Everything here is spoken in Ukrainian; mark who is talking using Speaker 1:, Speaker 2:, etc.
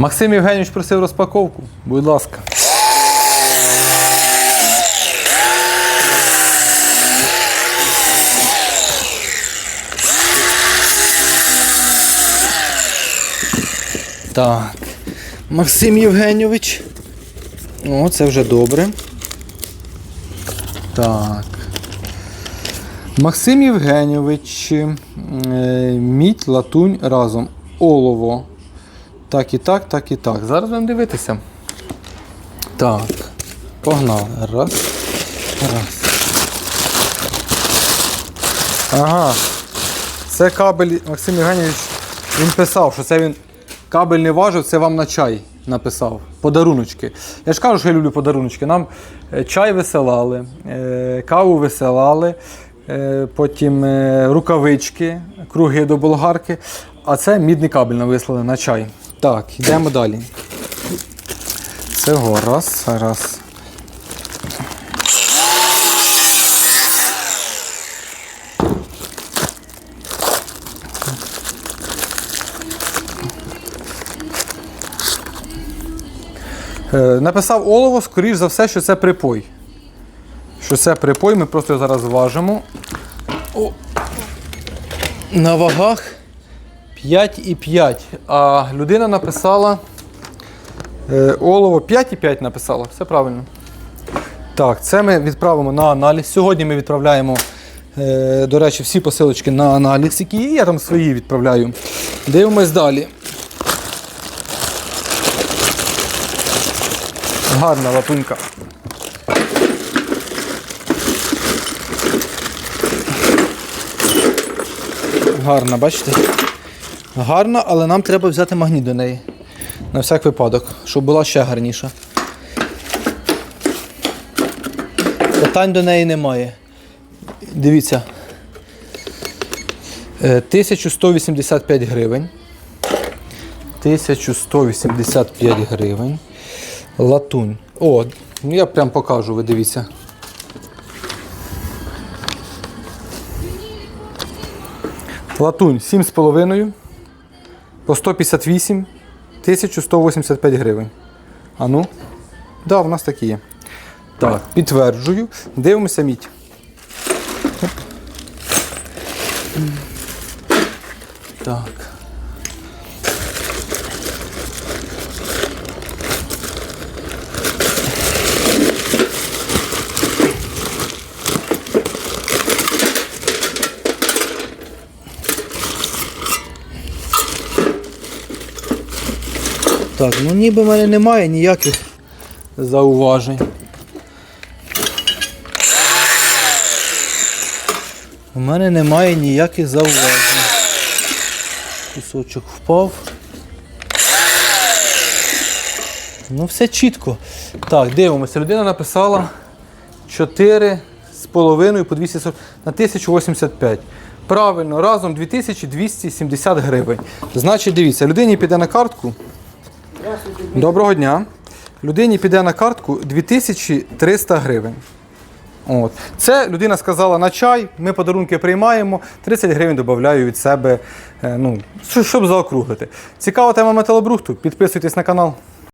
Speaker 1: Максим Євгенійович просив розпаковку. Будь ласка. Так. Максим Євгенійович. О, це вже добре. Так. Максим Євгенійович. е, Мідь, латунь разом. Олово. Так і так, так і так. Зараз будемо дивитися. Так. Погнали. Раз. Раз. Ага. Це кабель Максим Євгенійович. Він писав, що це він кабель не важив, це вам на чай написав. Подаруночки. Я ж кажу, що я люблю подаруночки. Нам е, чай висилали, е, каву висилали, е, потім рукавички, круги до болгарки. А це мідний кабель нам вислали на чай. Так, йдемо далі. Цього раз, раз. Е, Написав олово, скоріш за все, що це припой. Що це припой, ми просто його зараз важимо. О. На вагах 5,5. А людина написала е, олово 5,5 написала. Все правильно. Так, це ми відправимо на аналіз. Сьогодні ми відправляємо, е, до речі, всі посилочки на аналіз, які є. Я там свої відправляю. Дивимось далі. Гарна лапунька. Гарна, бачите? Гарна, але нам треба взяти магніт до неї. На всяк випадок, щоб була ще гарніша. Питань до неї немає. Дивіться. Е, 1185 гривень. 1185 гривень. Латунь. О, ну я прям покажу, ви дивіться. Латунь 7,5 по 158 1185 гривень. А ну? Да, в нас такі є. Так, підтверджую. Дивимося мідь. Так. Так, ну ніби в мене немає ніяких зауважень. У мене немає ніяких зауважень. Кусочок впав. Ну, все чітко. Так, дивимося. Людина написала 4 з половиною по 240 на 1085. Правильно, разом 2270 гривень. Значить, дивіться, людині піде на картку. Доброго дня. Людині піде на картку 2300 гривень. От. Це людина сказала на чай, ми подарунки приймаємо, 30 гривень додаю від себе, е, ну, щоб заокруглити. Цікава тема металобрухту, підписуйтесь на канал.